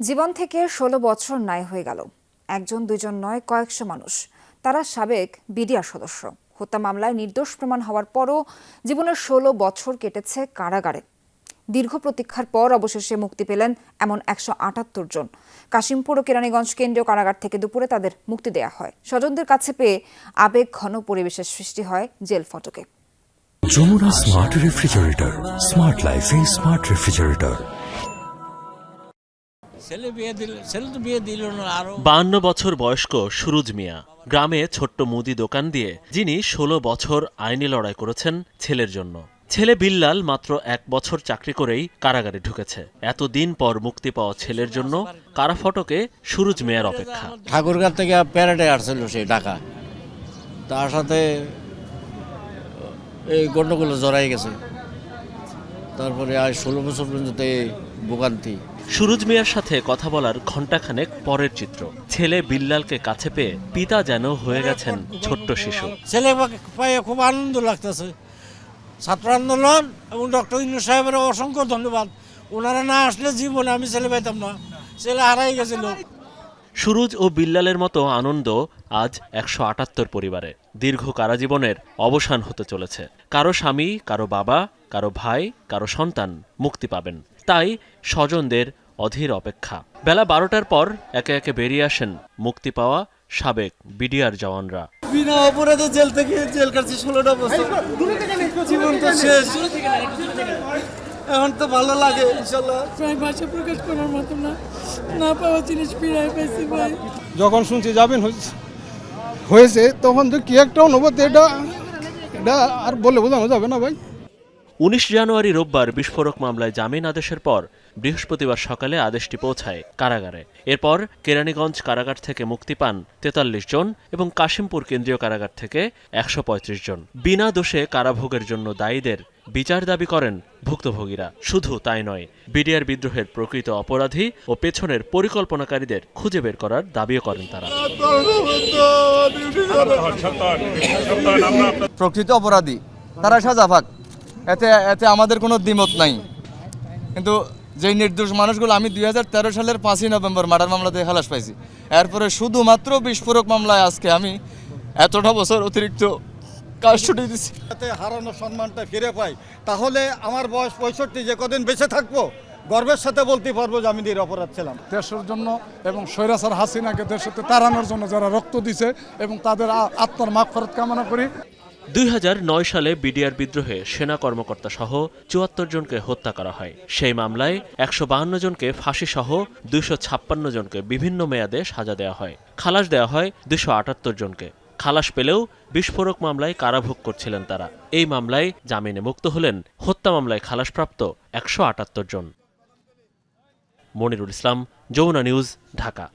জীবন থেকে ষোলো বছর নাই হয়ে গেল। একজন, দুইজন নয়, কয়েকশো মানুষ। তারা সাবেক বিডিআর সদস্য। হত্যা মামলায় নির্দোষ প্রমাণ হওয়ার পরও জীবনের ষোলো বছর কেটেছে কারাগারে। দীর্ঘ প্রতীক্ষার পর অবশেষে মুক্তি পেলেন এমন একশো আটাত্তর জন। কাশিমপুর ও কেরানীগঞ্জ কেন্দ্রীয় কারাগার থেকে দুপুরে তাদের মুক্তি দেয়া হয়। স্বজনদের কাছে পেয়ে আবেগ ঘন পরিবেশের সৃষ্টি হয় জেল ফটকে। যমুনা স্মার্ট রেফ্রিজারেটর স্মার্ট লাইফে স্মার্ট রেফ্রিজারেটর ছেলে বিয়ে দিল ছেলে তো বিয়ে দিল না আরও বাহান্ন বছর বয়স্ক সুরুজ মিয়া। গ্রামে ছোট্ট মুদি দোকান দিয়ে যিনি ষোলো বছর আইনি লড়াই করেছেন ছেলের জন্য। ছেলে বিল্লাল মাত্র এক বছর চাকরি করেই কারাগারে ঢুকেছে। এতদিন পর মুক্তি পাওয়া ছেলের জন্য কারা ফটকে সুরুজ মেয়ার অপেক্ষা। ঠাকুরগাঁ থেকে প্যারেডে আসছিল সে ঢাকা। তার সাথে এই গন্ডগোল জড়াই গেছে। তারপরে আজ ষোলো বছর পর্যন্ত এই ভোগান্তি। সুরুজ মিয়ার সাথে কথা বলার ঘণ্টাখানেক পরের চিত্র। ছেলে বিল্লালকে কাছে পেয়ে পিতা যেন হয়ে গেছেন ছোট্ট শিশু। ছেলে পায়ে খুব আনন্দ লাগতেছে। ছাত্র আন্দোলন এবং ডক্টর ইন্দু সাহেবের অসংখ্য ধন্যবাদ। ওনারা না আসলে জীবনে আমি ছেলে পাইতাম না। ছেলে হারাই গেছিল। সুরুজ ও বিল্লালের মতো আনন্দ আজ একশো আটাত্তর পরিবারে। দীর্ঘ কারাজীবনের অবসান হতে চলেছে। কারও স্বামী কারও বাবা কারও ভাই কারও সন্তান মুক্তি পাবেন। তাই স্বজনদের অধীর অপেক্ষা। বেলা বারোটার পর একে একে বেরিয়ে আসেন মুক্তি পাওয়া সাবেক বিডিআর জওয়ানরা। বিনা অপরাধে জেল থেকে জেল কাটছি ষোলোটা বছর। জীবন তো শেষ। এখন তো ভালো লাগে ইনশাল্লাহ। প্রায় ভাষা প্রকাশ করার মতো না। না পাওয়া জিনিস ফিরাই পাইছি ভাই। যখন শুনছি যাবেন হয়েছে- হয়েছে তখন তো কি একটা অনুভূতি এটা এটা আর বলে বোঝানো যাবে না ভাই। উনিশ জানুয়ারি রোববার বিস্ফোরক মামলায় জামিন আদেশের পর বৃহস্পতিবার সকালে আদেশটি পৌঁছায় কারাগারে। এরপর কেরানীগঞ্জ কারাগার থেকে মুক্তি পান তেতাল্লিশ জন এবং কাশিমপুর কেন্দ্রীয় কারাগার থেকে একশো পঁয়ত্রিশ জন। বিনা দোষে কারাভোগের জন্য দায়ীদের বিচার দাবি করেন ভুক্তভোগীরা। শুধু তাই নয়, বিডিআর বিদ্রোহের প্রকৃত অপরাধী ও পেছনের পরিকল্পনাকারীদের খুঁজে বের করার দাবিও করেন তারা। প্রকৃত অপরাধী, তারা সাজা পাক এতে এতে আমাদের কোনো দ্বিমত নাই। কিন্তু যেই নির্দোষ মানুষগুলো, আমি দুই হাজার তেরো সালের পাঁচই নভেম্বর মার্ডার মামলাতে খালাস পাইছি। এরপরে শুধুমাত্র বিস্ফোরক মামলায় আজকে আমি এতটা বছর অতিরিক্ত কাজ ছুটে দিচ্ছি যাতে হারানো সম্মানটা ফিরে পাই তাহলে আমার বয়স পঁয়ষট্টি যে কদিন বেঁচে থাকব গর্বের সাথে বলতে পারব যে আমি নিরপরাধ ছিলাম। দেশের জন্য এবং স্বৈরাচার হাসিনাকে দেশ হতে তাড়ানোর জন্য যারা রক্ত দিছে এবং তাদের আত্মার মাগফরত কামনা করি। দুই হাজার নয় সালে বিডিআর বিদ্রোহে সেনা কর্মকর্তা সহ চুয়াত্তর জনকে হত্যা করা হয়। সেই মামলায় একশো বাহান্ন জনকে ফাঁসি সহ দুইশো ছাপ্পান্ন জনকে বিভিন্ন মেয়াদে সাজা দেওয়া হয়। খালাস দেওয়া হয় দুশো আটাত্তর জনকে। খালাস পেলেও বিস্ফোরক মামলায় কারাভোগ করছিলেন তারা। এই মামলায় জামিনে মুক্ত হলেন হত্যা মামলায় খালাসপ্রাপ্ত একশো আটাত্তর জন। মনিরুল ইসলাম, যমুনা নিউজ, ঢাকা।